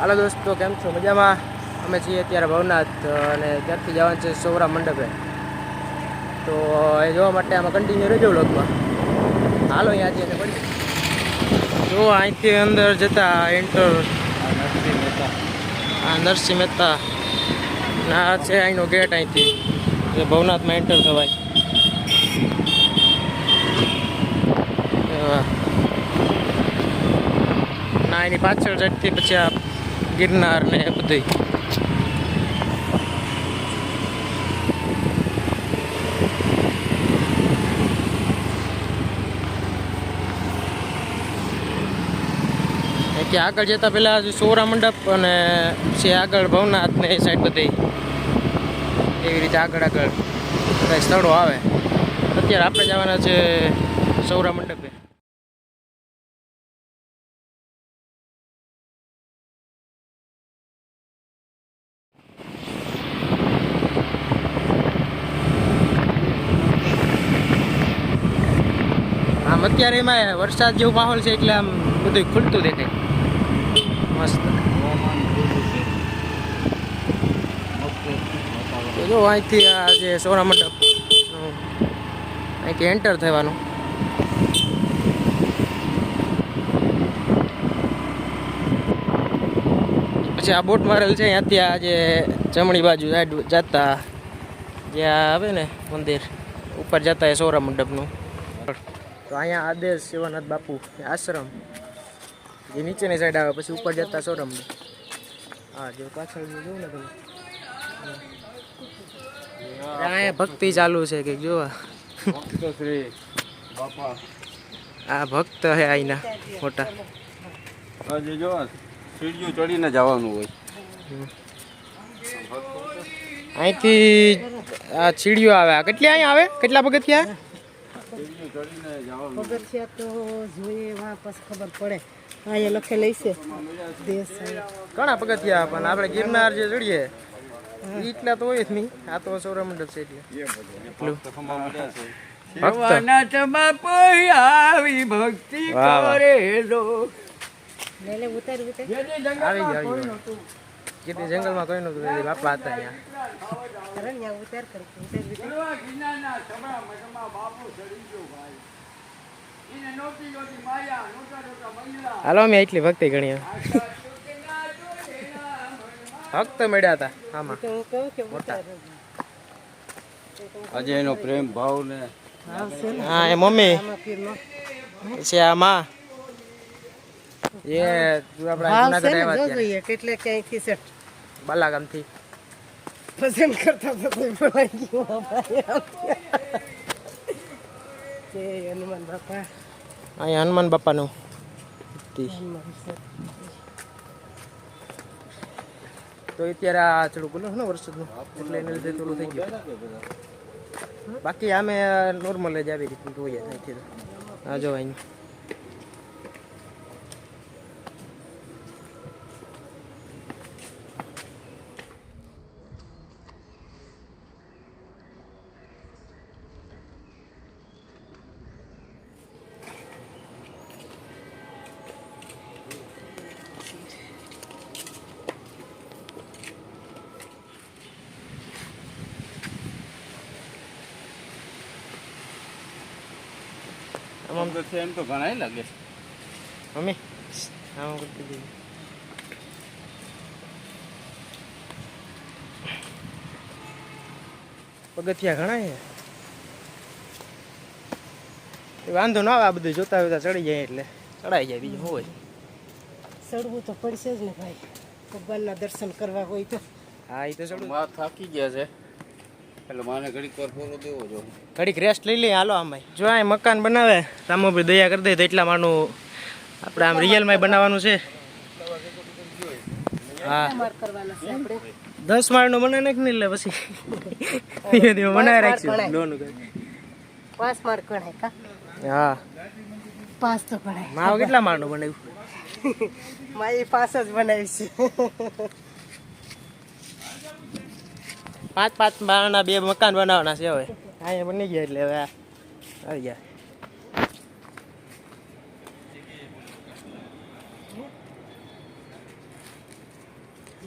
હાલો દોસ્તો, કેમ છો? મજામાં? અમે છીએ અત્યારે ભવનાથ અને ત્યારથી જવાનું છે સૌરા મંડપે. તો એ જોવા માટે આમાં કન્ટિન્યુ રહેજો વ્લોગમાં હાલો અહીંયા જઈને મળી જો અહીંથી અંદર જતા એન્ટર આ નરસિંહ મહેતા. ના છે અહીંનો ગેટ અહીંથી. એ ભવનાથમાં એન્ટર થવાય. ના, એની પાછળ જતી પછી આ ગિરનાર ને એ બધું કે આગળ જતા પહેલા સોરા મંડપ અને પછી આગળ ભવનાથ ને એ સાઈડ બધી એવી રીતે આગળ આગળ બધા સ્થળો આવે. અત્યારે આપણે જવાના છે સૌરા મંડપે. આમ અત્યારે એમાં વરસાદ જેવો માહોલ છે એટલે આમ બધું ખુલતું દેખાય. મસ્ત. જો અહીંથી આ જે સોના મંડપ અહીંથી એન્ટર થવાનું. પછી આ બોટ મારેલ છે, અહીંયાથી આ જે જમણી બાજુ જતા જે આ આવે ને મંદિર, ઉપર જતા એ સોરા મંડપનું. તો અહીંયા આદેશ શિવનાથ બાપુ આશ્રમ. જે નીચેની સાઈડ આવે પછી ઉપર જતા સૌરા મંદિર હા જો પાછળ જોઉં ને તમે. અહીંયા ભક્તિ ચાલુ છે કે જોવા. આ ભક્ત હે અહીંના મોટા. જો સીડીઓ ચડીને જવાનું હોય. અહીંથી આ ચીડીઓ આવે. કેટલી અહીંયા આવે? કેટલા પગથિયા? સીડીઓ પગથિયા તો જોઈએ એમાં પછી ખબર પડે. અહીંયા લખેલી છે. ઘણા પગથિયા પણ આપણે ગિરનાર જે ચડીએ એટલા તો હોય જ નહીં. આ તો સૌરમંડળ છે. એટલે ભક્ત ગયો કીધી જંગલમાં કોઈ નતું એટલે બાપા હતા અહીંયા કરે ને ત્યાં ઉતાર કર ઉતાર ઉતાર હાલો મેં એટલી ભક્તિ ગણી ભક્ત મળ્યા હતા. આમાં. તો હું કહું કે ઉતાર આજે એનો પ્રેમ ભાવ ને હા એ મમ્મી. છે આ માં. એ આપણા જુનાગઢ આવ્યા જો ત્યારે જોઈએ કેટલે ક્યાંયથી સેટ બાલાગામથી. પસંદ કરતા તો કોઈ પડાઈ ગયું હનુમાન બાપા. અહીંયા હનુમાન બાપાનું તી. અત્યારે આ થોડું ગુલો ને વરસાદનું એટલે એને લીધે થોડું થઈ ગયું બાકી આમે નોર્મલ જ આવી રીતનું જોઈએ અહીંથી હા જો અહીં આમ તો છે એમ તો ઘણા લાગે. મમ્મી આમ કરતી હતી. પગથિયા ઘણા છે. એ વાંધો ના આવે આ બધું જોતા જોતા ચડી જાય એટલે. ચડાઈ જાય બીજું હોય? ચડવું તો પડશે જ ને ભાઈ. ભગવાનના દર્શન કરવા હોય તો. હા એ તો ચડવું માં થાકી ગયા છે. એટલે માને ઘડીક વાર દેવો જો. ઘડીક રેસ્ટ લઈ લઈએ. હાલો આમાં જો આ મકાન બનાવે રામોભાઈ દયા કરી દે તો એટલા માનું આપણે આમ રિયલમાં બનાવવાનું છે. હા. દસ માળનું બનાવી નાખ ને એટલે પછી ધીમે ધીમે બનાવી રાખશું. લોન પાંચ માળ ગણાય કા? હા. પાંચ તો ગણાય. માવ કેટલા માળનું બનાવ્યું? મારી પાંચ જ બનાવી છે. પાંચ પાંચ બારના બે મકાન બનાવવાના છે હવે. અહીંયા બની ગયા એટલે હવે આવી ગયા.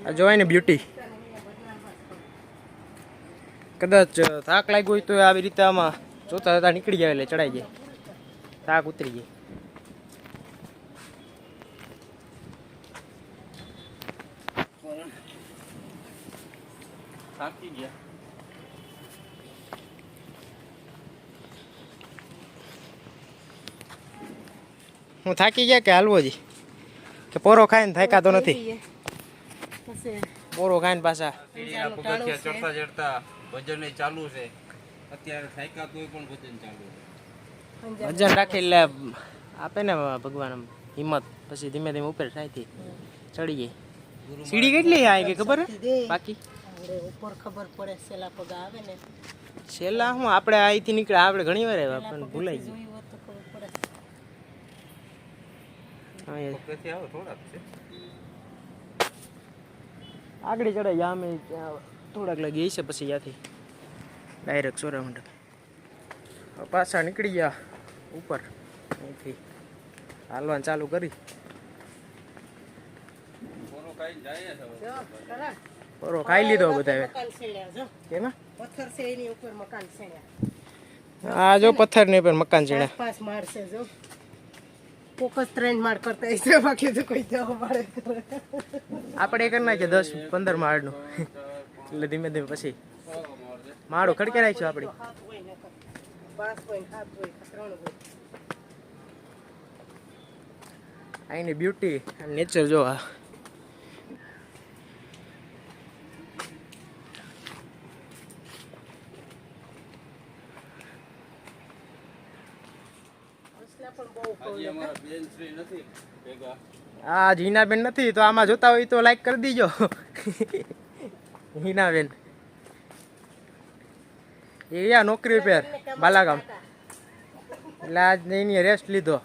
આ જોવાય ને બ્યુટી કદાચ થાક લાગ્યો હોય તો આવી રીતે આમાં જોતા જોતા નીકળી જાય એટલે ચડાઈ જાય થાક ઉતરી જાય થાકી ગયા હું થાકી ગયા કે હાલવો જી? કે પોરો ખાઈને થાકાતો નથી? પોરો ખાઈને પાછા. ચડતા ચડતા ભજન ચાલુ છે. અત્યારે થાક્યા તોય પણ ભજન ચાલુ છે. વજન રાખી લે આપે ને ભગવાન હિંમત. પછી ધીમે ધીમે ઉપર થાયથી ચડી ગઈ સીડી કેટલી આવી ગઈ ખબર? બાકી? ઉપર ખબર પડે સેલા પગ આવે ને. છેલ્લા હું? આપણે અહીંથી નીકળ્યા આપણે ઘણી વાર આવ્યા પણ ભૂલાઈ ગયું જોયું હોત તો ખબર પડે હા, એ પગથિયા આવે થોડાક છે આગળ ચડાઈ ગયા અમે ત્યાં થોડાક લાગી છે પછી ત્યાંથી. ડાયરેક્ટ સોરા મંડપ. પાછા નીકળી ગયા ઉપર. અહીંથી હાલવાનું ચાલુ કરી. પોરો ખાઈ લીધો બધા મકાન સેણ્યા જો કેમાં? પથ્થર છે એની ઉપર મકાન સેણ્યા. આ જો પથ્થર ને? પર મકાન છે પાંચ છે જો. ફોકસ ત્રણ માળ કરતા હશે બાકી તો કોઈ જવા મારે આપણે કરી નાખીએ દસ પંદર માળનું. એટલે ધીમે ધીમે પછી માળો ખડકે રાખીશું આપણે. અહીંની બ્યુટી નેચર જો બેન નથી હિનાબેન નથી તો આમાં જોતા હોય તો લાઈક કરી દીજો. હિનાબેન. એ યા નોકરી પેર બાલાગામ. એટલે આજ એની રેસ્ટ લીધો.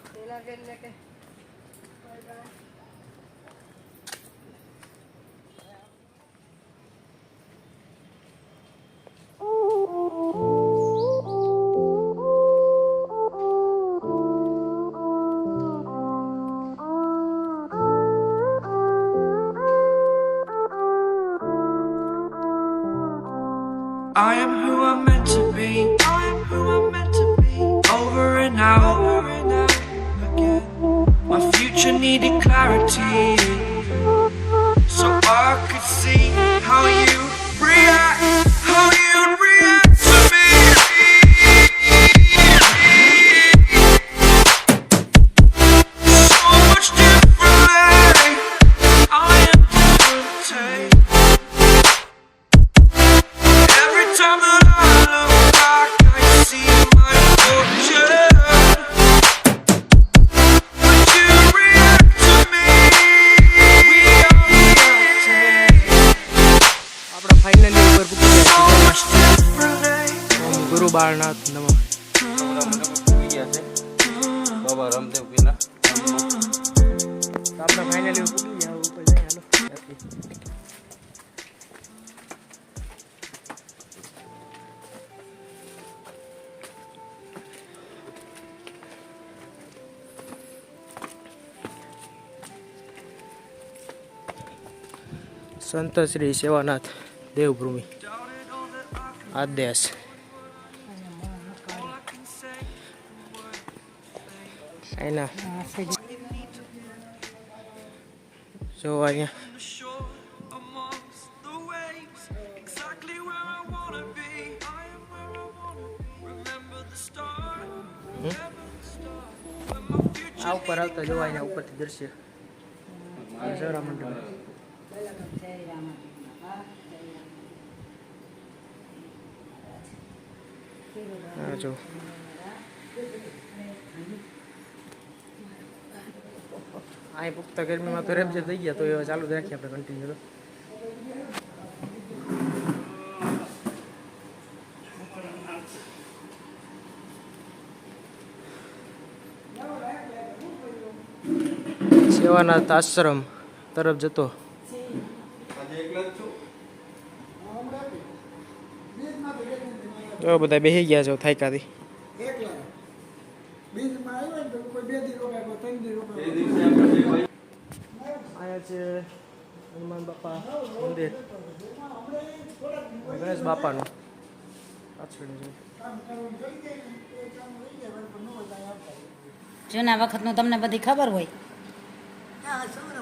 સંત શ્રી સેવાનાથ દેવભૂમિ આદેશ એના જો અહીંયા The shore amongst the waves, exactly where I wanna હા, જો. અહીં પુખ્તા ગરમીમાં તો રેપજે થઈ ગયા, તો એ ચાલુ જ રાખીએ આપણે કન્ટિન્યુ સેવાનાથ આશ્રમ તરફ જતો. જો બધા બેસી ગયા છે થાયકાથી. અહીંયા છે હનુમાન બાપા મંદિર. ગણેશ બાપાનું. જૂના વખતનું તમને બધી ખબર હોય?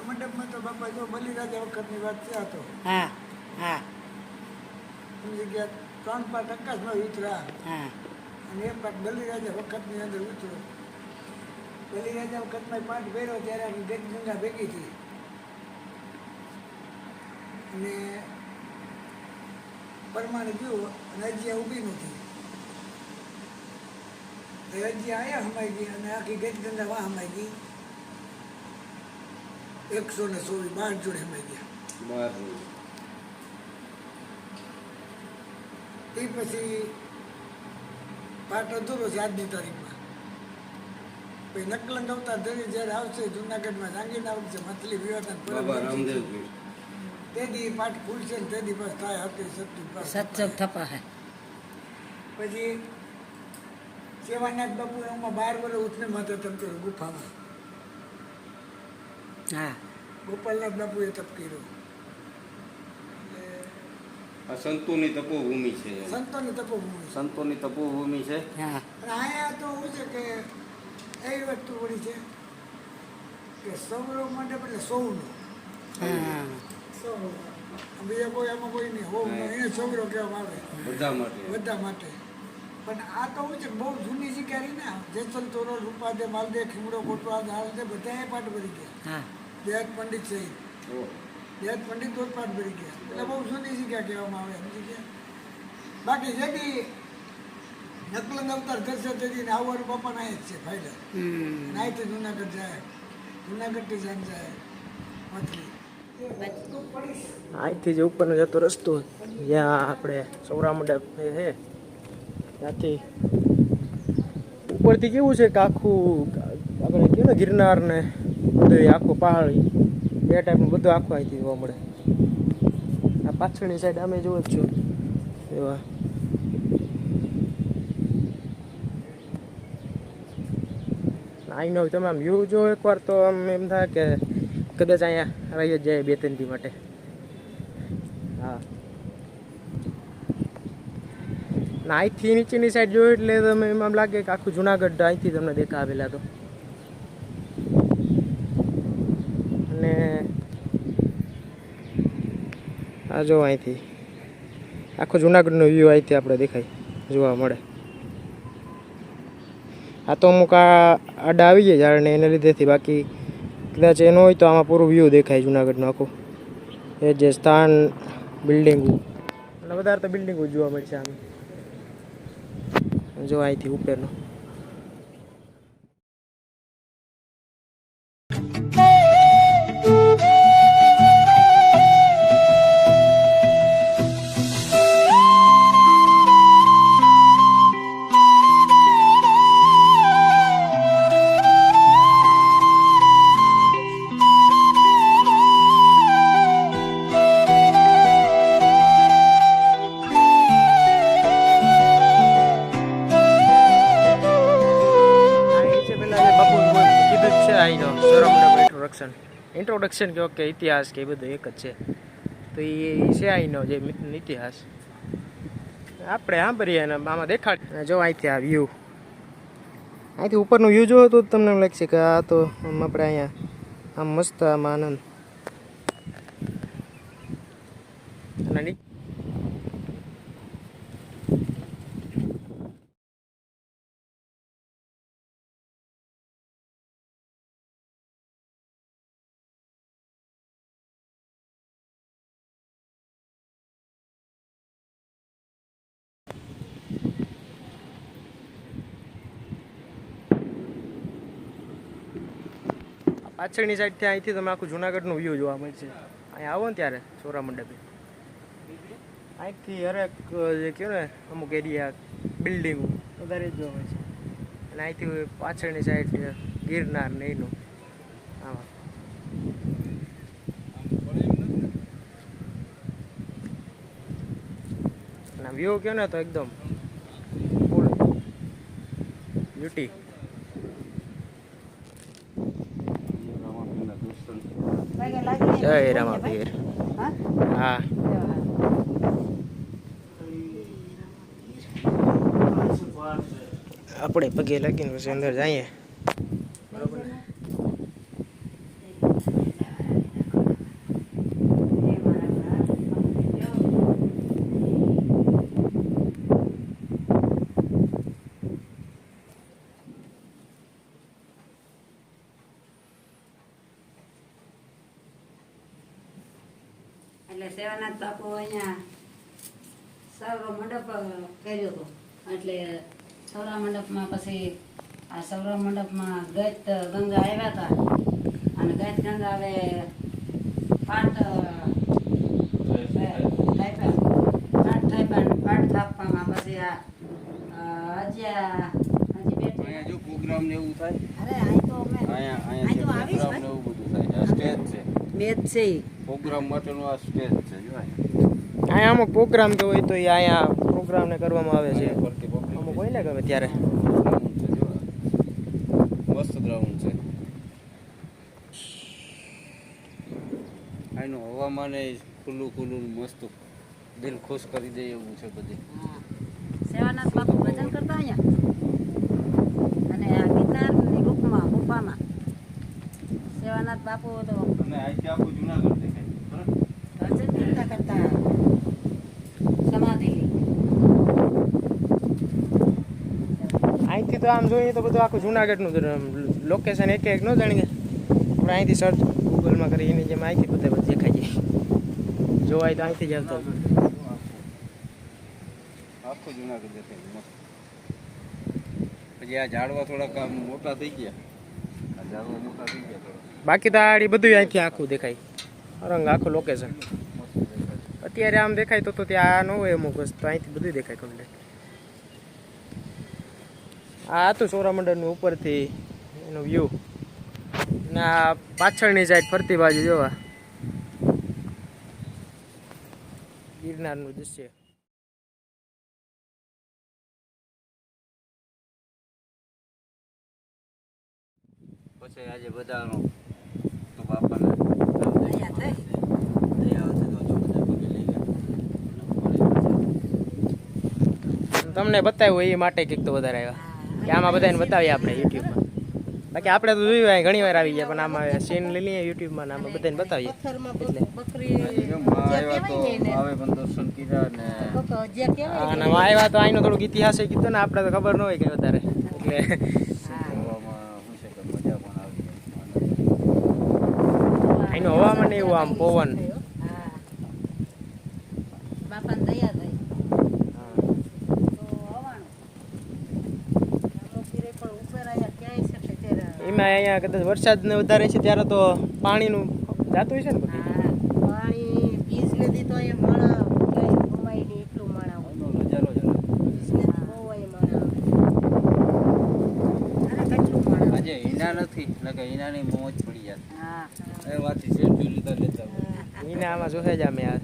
મંડપમાં તો બાપા જો બલિરાજા વખતની વાત છે હા હા. સમજી ગયા? ત્રણ પાંચ આકાશમાં ઉતરા. હા. અને એક પાક બલિરાજા વખતની અંદર ઉતરો. બલિરાજા વખતમાં પાઠ ભર્યો ત્યારે આખી ગંગા ભેગી થઈ. અને પરમાણે જુઓ અને હજી આ ઊભી નથી તો હજી અહીંયા હમાઈ ગઈ અને આખી ગંગા વાહ હમાઈ ગઈ. એકસો ને સોળ બાર જોડે હમાઈ ગયા બહાર એ પછી પાટ અધૂરો છે આજની તારીખમાં. પછી નકલંગ અવતાર ધરી જ્યારે આવશે જુનાગઢમાં જાંગીરના આવશે મથલી વિવાદન બાબા રામદેવ પીર તેથી પાઠ ખુલશે ને તેથી બસ થાય હતી સત્ય સત્સંગ થપા હે. પછી સેવાનાથ બાપુ એમાં બાર વર્ષ ઉઠને માથે તપ કર્યો ગુફામાં. હા. ગોપાલનાથ બાપુએ તપ કર્યો. સંતોની તપોભૂમિ છે સંતોની તપોભૂમિ. સંતોની તપોભૂમિ છે? હા. અને અહીંયા તો શું છે કે એ વસ્તુ પડી છે કે સૌરો મંડપ એટલે સૌનો. હા બીજા કોઈ એમાં કોઈ નહીં. હોવ એને છોકરો કહેવામાં આવે. બધા માટે. બધા માટે. પણ આ તો હું છે બહુ જૂની શિકારી ને જેસલ તોરો રૂપાદે માલદે ખીમડો કોટવા હાલદે બધા એ પાઠ ભરી ગયા. હા. દેહાત પંડિત સહિત દેહાત પંડિત તો ભરી ગયા. એટલે બહુ જૂની જગ્યા કહેવામાં આવે સમજી ગયા? બાકી જેથી નકલ અવતાર કરશે તેથી આવવાનું બાપાના જ છે ફાયદા અને જુનાગઢ જાય. જુનાગઢથી જાન જાય. મથલી અહીંથી જે ઉપરનો જતો રસ્તો. જ્યાં આપણે સૌરા મંડપ છે ત્યાંથી ઉપરથી કેવું છે કે આખું આપણે કહ્યું ને ગિરનાર ને બધું આખું પહાડી? એ ટાઈપનું બધું આખું અહીંથી જોવા મળે. આ પાછળની સાઈડ અમે જોવો જ છો. એવા. અહીંનો તમે આમ વ્યૂ જો એકવાર તો આમ એમ થાય કે કદાચ અહીંયા રહી જ જાય બે ત્રણ દી માટે. હા. ના અહીંથી નીચેની સાઈડ જોયું એટલે તમે એમ લાગે કે આખું જુનાગઢ અહીંથી તમને દેખાવેલા તો અને આ જો અહીંથી. આખો જુનાગઢનો વ્યૂ અહીંથી આપણે દેખાય, જોવા મળે. આ તો અમુક આ આડા આવી જાય જાણે એને લીધેથી બાકી કદાચ એનો હોય તો આમાં પૂરું વ્યૂ દેખાય જુનાગઢનું આખું. એ જે સ્થાન બિલ્ડિંગો અને વધારે તો બિલ્ડિંગો જોવા મળશે આમ. જો અહીંથી ઉપરનો. ઇન્ટ્રોડક્શન કહો કે ઇતિહાસ કે એ બધું એક જ છે. તો એ છે અહીંનો જે ઇતિહાસ. આપણે સાંભળીએ અને આમાં દેખાડ જો અહીંથી આ વ્યૂ અહીંથી ઉપરનું વ્યૂ જોવો તો તમને એમ લાગશે કે આ તો આપણે અહીંયા, આમ મસ્ત, આમ આનંદ અને ની- પાછળની સાઈડથી અહીંથી તમે આખું જુનાગઢનું વ્યૂ જોવા મળશે. અહીં આવો ને ત્યારે સોરા મંડપે. અહીંથી હરેક જે કહ્યું ને, અમુક એરિયા બિલ્ડિંગો વધારે જોવા મળશે. અને અહીંથી પાછળની સાઈડ ગિરનાર ને એનું. આમાં વ્યૂ કયો ને તો એકદમ ફૂલ બ્યુટી પગે લાગી જય રામાપીર હા હા. આપણે પગે લાગીને પછી અંદર જઈએ બરોબર ને? સેવાનાથ બાપુ અહીંયા સૌર મંડપ કર્યો હતો. એટલે સૌરા મંડપમાં પછી આ સૌરા મંડપમાં ગત ગંગા આવ્યા હતા. અને ગત ગંગા હવે પાઠ પાઠ થાપ્યા પાઠ થાપવામાં પછી આ હજી હજી બે પ્રોગ્રામ ને એવું થાય? અરે અહીં તો અમે અહીં તો આવી આવીશ ને એવું બધું થાય આ સ્ટેજ છે. મેદ છે. પ્રોગ્રામ માટેનું આ સ્ટેજ છે જોવા અહીંયા. અમુક પ્રોગ્રામ જો હોય તો એ અહીંયા પ્રોગ્રામને કરવામાં આવે છે. અમુક હોય ને ગમે ત્યારે. મસ્ત ગ્રાઉન્ડ છે. આનું હવામાન એ ખુલ્લું ખુલ્લું મસ્ત દિલ ખુશ કરી દે એવું છે બધી. હા. સેવાનાથ બાપુ ભજન કરતા અહીંયા? અને આ ગિરનારની ગુફામાં ગુફામાં સેવાનાથ બાપુ તો અને અહીંથી આખું જુનાગઢ દેખાય. અહીંથી તો આમ જોઈએ તો બધું આખું જુનાગઢનું લોકેશન એક એક ન જાણીએ. પણ અહીંથી સર્ચ ગૂગલમાં કરી એની જેમ અહીંથી બધે બધું દેખાય જાય. જોવાય તો અહીંથી જ આવતો આખું જુનાગઢ દેખાય પછી આ ઝાડવા થોડાક આમ મોટા થઈ ગયા. આ ઝાડવા મોટા થઈ ગયા બાકી તો આડી બધું અહીંથી આખું દેખાય. રંગ આખું લોકેશન અત્યારે આમ દેખાય તો ત્યાં ન હોય અમુક વસ્તુ, અહીંથી બધું દેખાય કમ્પ્લેટ આ હતું સૌરામંડળની ઉપરથી, એનો વ્યૂ ને આ પાછળની સાઈડ ફરતી બાજુ જોવા. ગિરનારનું દૃશ્ય પછી આજે બધાનો તો બાપાને અહીંયા થઈ. દયા આવશે તો જો બધા પગે લઈ ગયા તમને બતાવ્યું એ માટે કંઈક તો વધારે આવ્યા. કે આમાં બધાને બતાવીએ આપણે યુટ્યુબમાં. બાકી આપણે તો જોયું હોય ઘણી વાર આવી ગયા પણ આમાં સીન લઈ લઈએ યુટ્યુબમાં ને આમાં બધાને બતાવીએ. એટલે. આવ્યા તો આવે પણ દર્શન કર્યા ને જ્યાં કહેવાય અને આવ્યા તો અહીંનો થોડુંક ઇતિહાસ કીધું ને આપણે તો ખબર ન હોય કે વધારે. એટલે. હવામાં શું છે કે મજા પણ આવી અહીંનું હવામાન એવું આમ પવન હા બાપાને દયા થઈ તો હવાનું ફીરે પણ ઉપર આયા ક્યાંય છે કે ત્યારે અહીંયા કદાચ વરસાદ ને વધારે છે ત્યારે તો પાણીનું જાતું હોય છે ને બધું? પાણી પીસ નદી તો અહીંયા માણા નથી એટલે કે મોજ પડી જાય. હા. એ વાતથી સેલ્ફી લીધા લેતા એને આમાં જોશે જ અમે હા.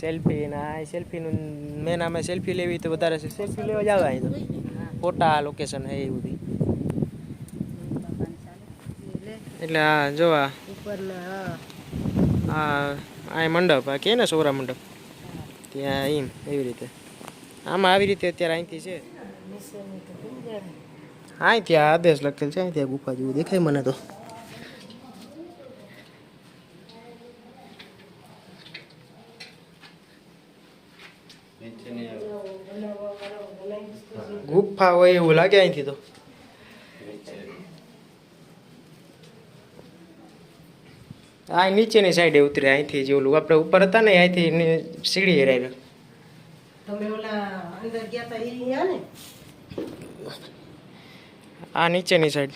સેલ્ફી ને સેલ્ફીનું મેન સેલ્ફી લેવી તો વધારે છે. સેલ્ફી લેવા જ આવે અહીં તો. ફોટા લોકેશન હે એ બધી. એટલે આ જોવા. ઉપરના હા. આ આ મંડપ આ કે ને સૌરા મંડપ? ત્યાં એમ એવી રીતે. આમાં આવી રીતે અત્યારે અહીંથી છે. હા ત્યાં આદેશ લખેલ છે ત્યાં ગુફા જેવું દેખાય મને તો. ગુફા હોય એવું લાગે અહીંથી તો. આ નીચેની સાઈડે ઉતરે અહીંથી જે ઓલું આપણે ઉપર હતા ને અહીંથી સીડી હેરાય તમે ઓલા અંદર ગયા તા ઈ ને? આ નીચેની સાઈડ.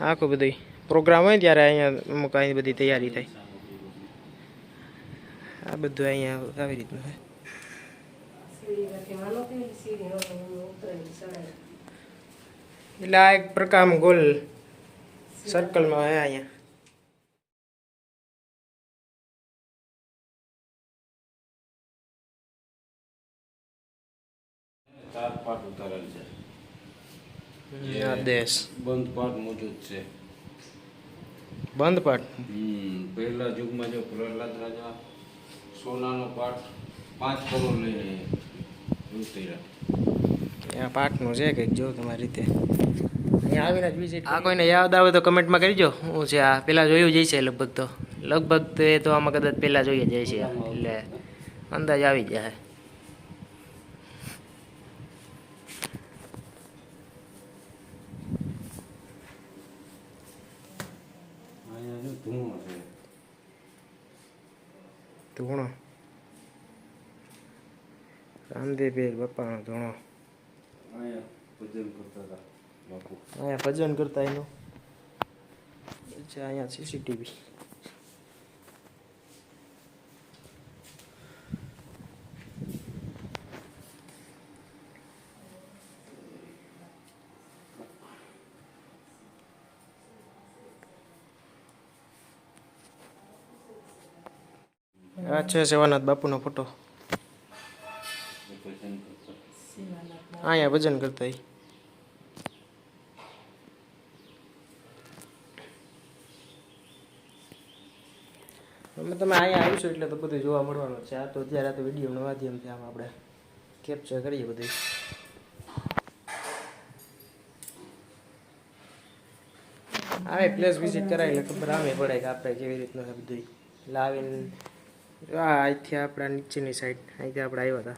આખું બધું પ્રોગ્રામ હોય ત્યારે અહીંયા અમુક અહીં બધી તૈયારી થાય. આ બધું અહીંયા આવી રીતનું છે. એટલે આ એક પ્રકાર ગોલ સર્કલમાં હોય અહીંયા. આ દેશ બંધ પાટ મોજૂદ છે. બંધ પાઠ પહેલા યુગમાં જો પ્રહલાદ રાજા સોનાનો પાઠ પાંચ કરોડ લઈને ત્યાં પાઠનું છે કંઈક જો તમારી રીતે. અહીંયા આવીને જ વિઝિટ આ કોઈને યાદ આવે તો કમેન્ટમાં કરજો હું છે આ પહેલાં જોયું જાય છે લગભગ તો. લગભગ તો એ તો આમાં કદાચ પેલા જોઈએ જાય છે એટલે અંદાજ આવી જાય. ધૂણો ધૂણો બાપાનો ધૂણો અહીંયા ભજન કરતા બાપુ અહીંયા ભજન કરતા એનું અહીંયા સીસીટીવી છે, સેવાનાથ બાપુનો ફોટો. અહીંયા ભજન કરતા. અમે તમે અહીંયા આવીશું એટલે તો બધું જોવા મળવાનું છે. આ તો અત્યારે આ તો વિડીયોના માધ્યમથી આમ આપણે કેપ્ચર કરીએ બધું આવે પ્લેસ વિઝિટ કરાવી એટલે ખબર આવે પડે કે આપણે કેવી રીતનું છે બધું એટલે આવીને આ અહીંથી આપણા નીચેની સાઈડ અહીંથી આપણે આવ્યા હતા.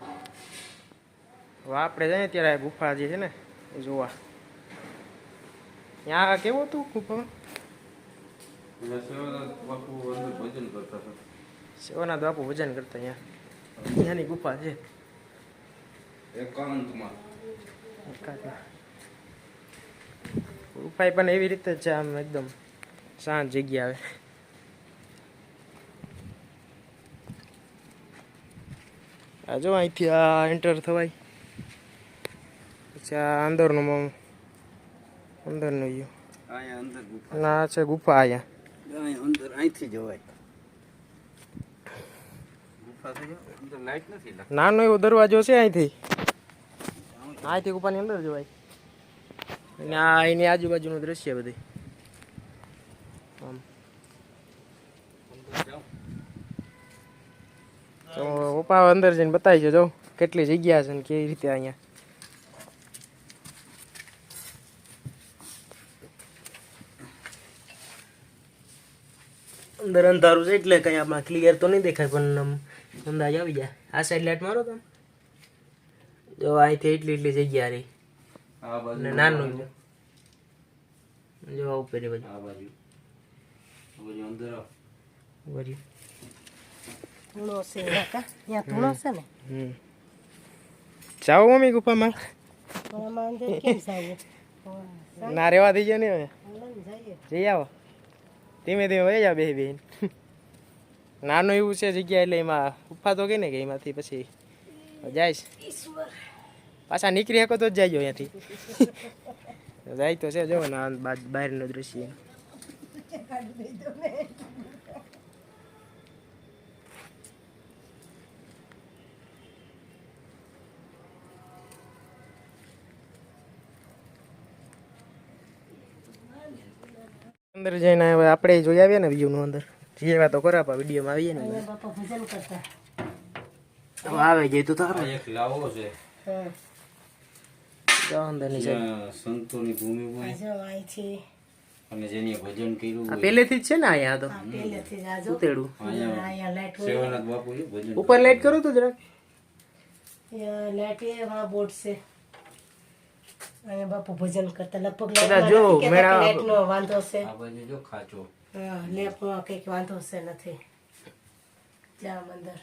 હવે આપણે જઈએ ત્યારે ગુફા જે છે ને એ જોવા. ત્યાં કેવું હતું ગુફામાં? સેવાના બાપુ ભજન કરતા અહીંયા ત્યાંની ગુફા છે. ગુફા પણ એવી રીતે છે આમ એકદમ શાંત જગ્યા આવે. આ જો અહીંથી આ એન્ટર થવાય. પછી આ અંદરનું મમ અંદરનું વ્યૂ અહીંયા અંદર ગુફા. ના છે ગુફા અહીંયા. અંદર અહીંથી જવાય. નાનો એવો દરવાજો છે અહીંથી. અહીંથી ગુફાની અંદર જવાય. અને આ એની આજુબાજુનું દ્રશ્ય બધી. આમ. તો પપ્પા અંદર જઈને બતાવી જો કેટલી જગ્યા છે ને કેવી રીતે અહીંયા. અંદર અંધારું છે એટલે કઈ આમાં ક્લિયર તો નહીં દેખાય પણ અંદાજ આવી જાય. આ સાઈડ લાઈટ મારો તમે? જો અહીંથી એટલી એટલી જગ્યા રહી. આ નાનું જો ઉપર એ બાજુ. આ બાજુ. અંદર આવો. છે છે ને જાઓ મમ્મી ગુફામાં ના રેવા થઈ જાય ને હવે જઈ આવો ધીમે ધીમે વહી જાવ બે બેન નાનું એવું છે જગ્યા એટલે એમાં ગુફા તો કે ને કે એમાંથી પછી જાય પાછા નીકળી શકો તો જ જાય અહીંયાથી જાય તો છે જો ના બહારનું દ્રશ્ય અંદર જઈને હવે આપણે જોઈ આવીએ ને વ્યૂનું અંદર. જેવા તો ખરા વિડીયોમાં આવીએ ને આવે જાય તો તારો એક લાવો છે. હા. જો અંદરની સાઈડ જ્યાં સંતોની ભૂમિ આ હોય જો અહીંથી અને જેની ભજન કર્યું પહેલેથી જ છે ને અહીંયા તો? પહેલેથી જ આ ઉતેડું. અહીંયા અહીંયા લાઈટ સેવાનાથ બાપુ ભજન ઉપર લાઈટ કરું તું જરા લાઈટ એ બોર્ડ છે. અહીંયા બાપુ ભજન કરતા. લગભગ જો, મેળા- નો વાંધો છે. આ બાજુ જો ખાચો. હા લેપનો કંઈક વાંધો છે નથી. ત્યાં મંદિર.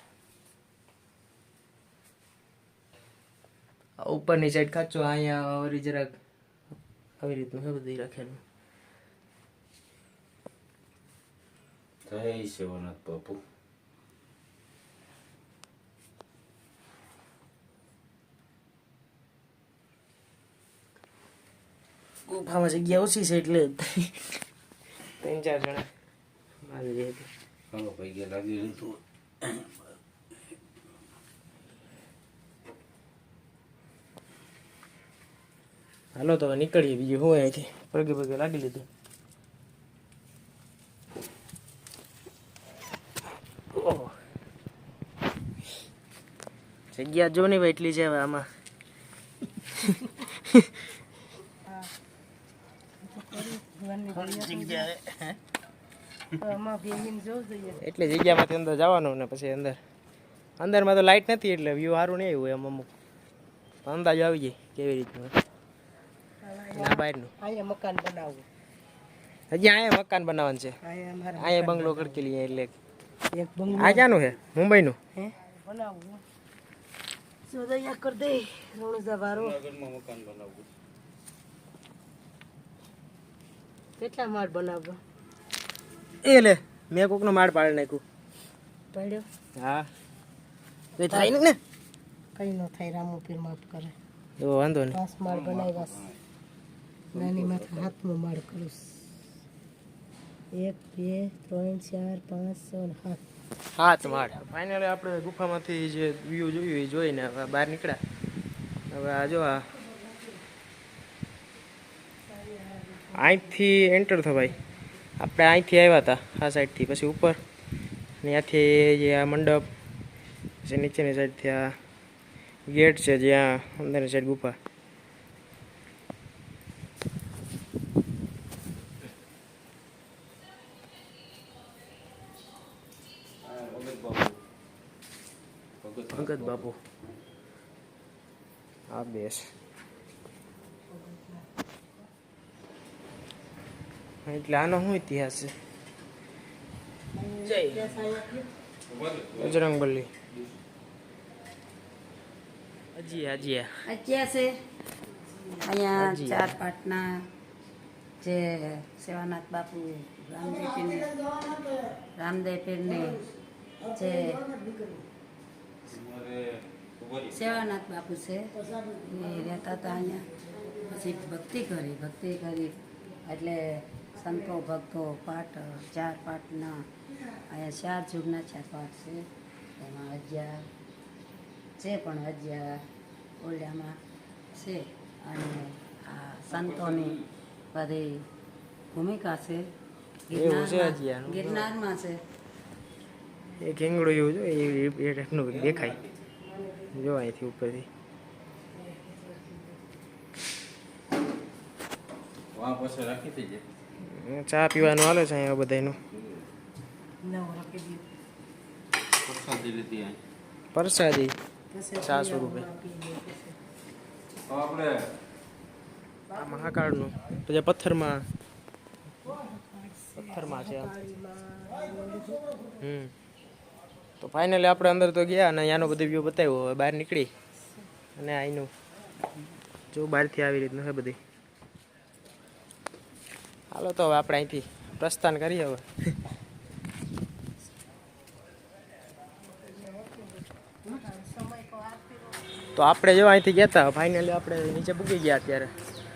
ઉપરની સાઈડ ખાચો અહીંયા વળી જરાક આવી રીતનું છે બધું રાખેલું. જય શિવનાથ બાપુ. ગુફામાં જગ્યા ઓછી છે એટલે ત્રણ ચાર જણા. આવી હતી. તો. ભાઈ ગયા લાગી લીધું હાલો તો હવે નીકળીએ બીજું હું અહીંથી? પગે પગે લાગી લીધું. ઓહો. જગ્યા જો નહીં ભાઈ એટલી છે હવે આમાં તો આમાં બેહીને જોવું જોઈએ એટલી જગ્યામાંથી અંદર જવાનું ને પછી અંદર. અંદરમાં તો લાઇટ નથી એટલે વ્યૂ સારું નહીં આવ્યું એમ અમુક. અંદાજો આવી જાય કેવી રીતનું ના બહારનું અહીંયા મકાન બનાવવું હજી અહીંયા મકાન બનાવવાનું છે. અહીંયા બંગલો કડકેલી એટલે. એક બંગલો. આ ક્યાંનું છે? મુંબઈનું? હે? બનાવવું જો તો દે રણુજા વારો મકાન બનાવવું કેટલા માળ બનાવવા એ લે મેં કોકનો માળ પાડી નાખ્યું. પડ્યો? હા. તો એ થાય ને કઈ ન થાય રામુ પીર માફ કરે. એવો વાંધો નહીં. પાંચ માળ બનાવ્યા. નાની માથે હાથમાં માળ કરું એક બે ત્રણ ચાર પાંચ છ સાત. હાથ માળ. ફાઇનલી આપણે ગુફામાંથી જે વ્યૂ જોયું એ જોઈને હવે બહાર નીકળ્યા. હવે આ જો આ અહીંથી એન્ટર થવાય આપણે અહીંથી આવ્યા હતા, આ સાઈડથી પછી ઉપર. ને ત્યાંથી જે આ મંડપ જે નીચેની સાઈડથી આ ગેટ છે જ્યાં અંદરની સાઈડ ગુફા આ ભગત બાપુ ભગત ભગત બાપુ આ બેસ એટલે આનો શું ઇતિહાસ છે? બજરંગબલી. હજી હજી અત્યારે છે. અહીંયા. ચાર પાટના જે સેવાનાથ બાપુ રામદેવ પીરને રામદેવ પીરને જે સેવાનાથ બાપુ છે એ રહેતા હતા અહીંયા. પછી ભક્તિ કરી ભક્તિ કરી. એટલે સંતો ભક્તો પાઠ ચાર પાઠના અહીંયા ચાર જુગના ચાર પાઠ છે. એમાં અગિયાર છે પણ અગિયાર ઓરડામાં છે અને આ સંતોની બધી ભૂમિકા છે. ગિરનારમાં- છે. એ ઘેંગડું એવું જો એ ટાઈપનું દેખાય. જો અહીંથી ઉપરથી. વાં પાસે રાખી દેજે ચા પીવાનું હાલે છે અહીંયા બધાનું પ્રસાદી ચા સ્વરૂપે. આ મહાકાળનું. પછી પથ્થરમાં પથ્થરમાં છે આમ. હમ. તો ફાઇનલી આપણે અંદર તો ગયા અને અહીંયાનો બધો વ્યૂ બતાવ્યો. હવે બહાર નીકળી. અને અહીંનું જો બહારથી આવી રીતનું છે બધી. હાલો તો હવે આપણે અહીંથી પ્રસ્થાન કરીએ હવે. તો આપણે જો અહીંથી ગયા હતા ફાઇનલી આપણે નીચે પૂગી ગયા અત્યારે.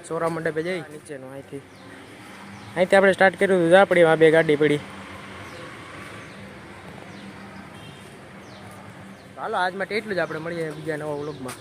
સોરા મંડપે જઈ નીચેનું અહીંથી. અહીંથી આપણે સ્ટાર્ટ કર્યું હતું પડી બે ગાડી પડી. હાલો, આજ માટે એટલું જ આપણે મળીએ બીજા નવા વ્લોગમાં